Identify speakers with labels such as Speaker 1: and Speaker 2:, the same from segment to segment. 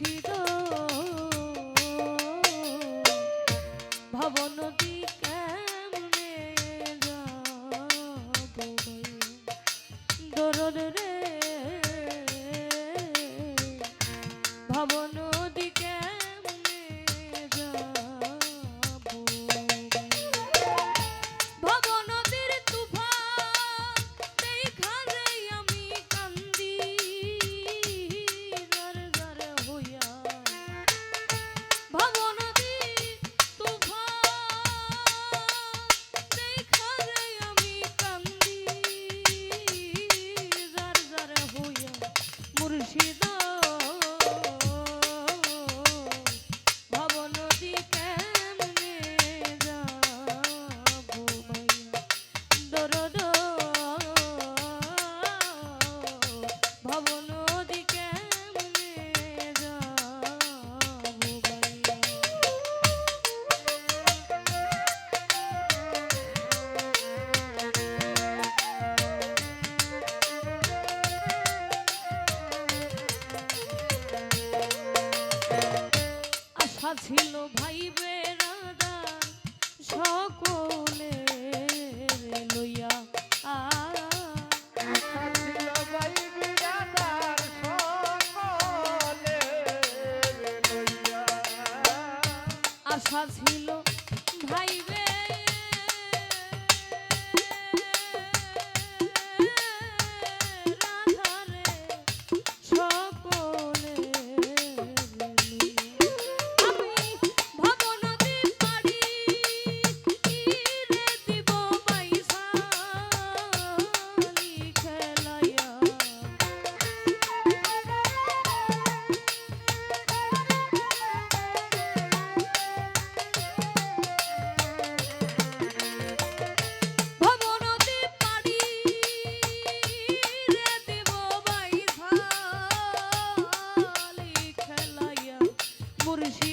Speaker 1: মুর্শিদ ভবনদী কেমনে যাব দরদ রে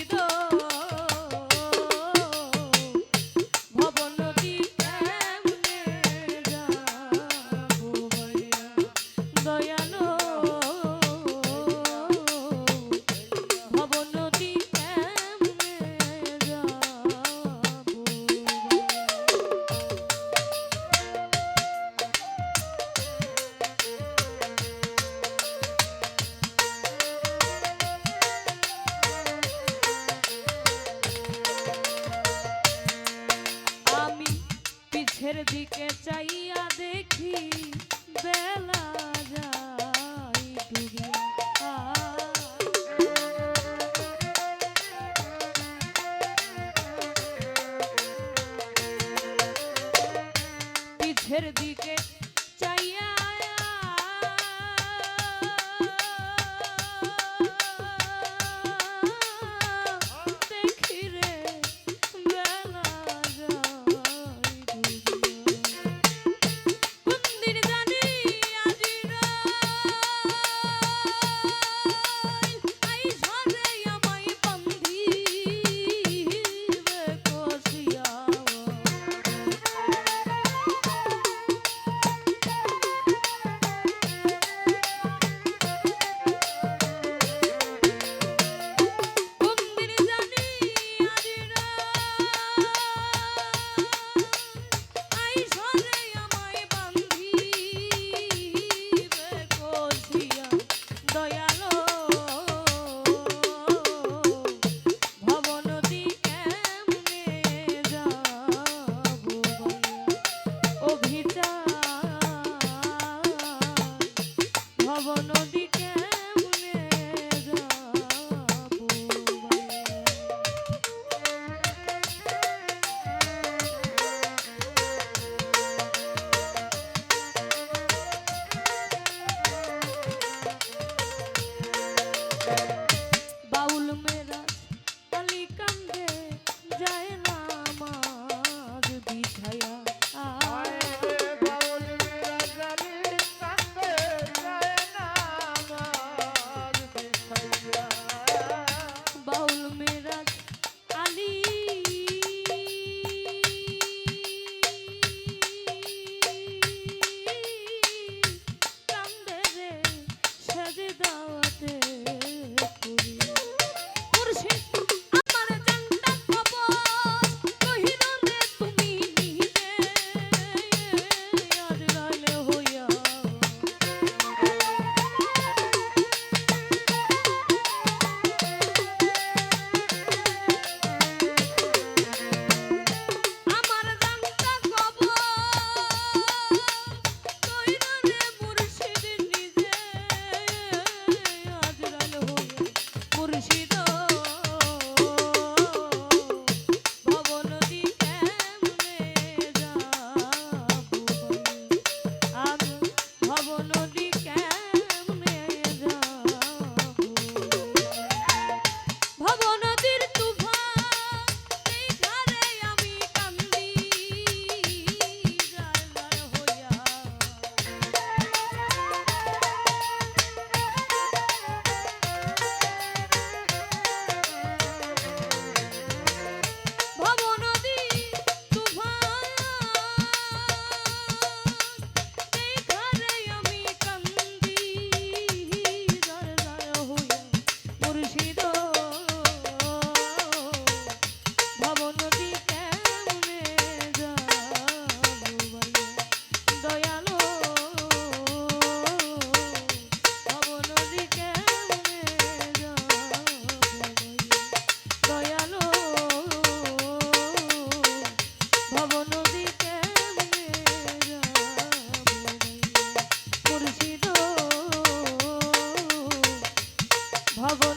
Speaker 1: Oh. দিকে চাইয়া দেখি বেলা যায় ডুবিয়া পিছের দিকে ভবন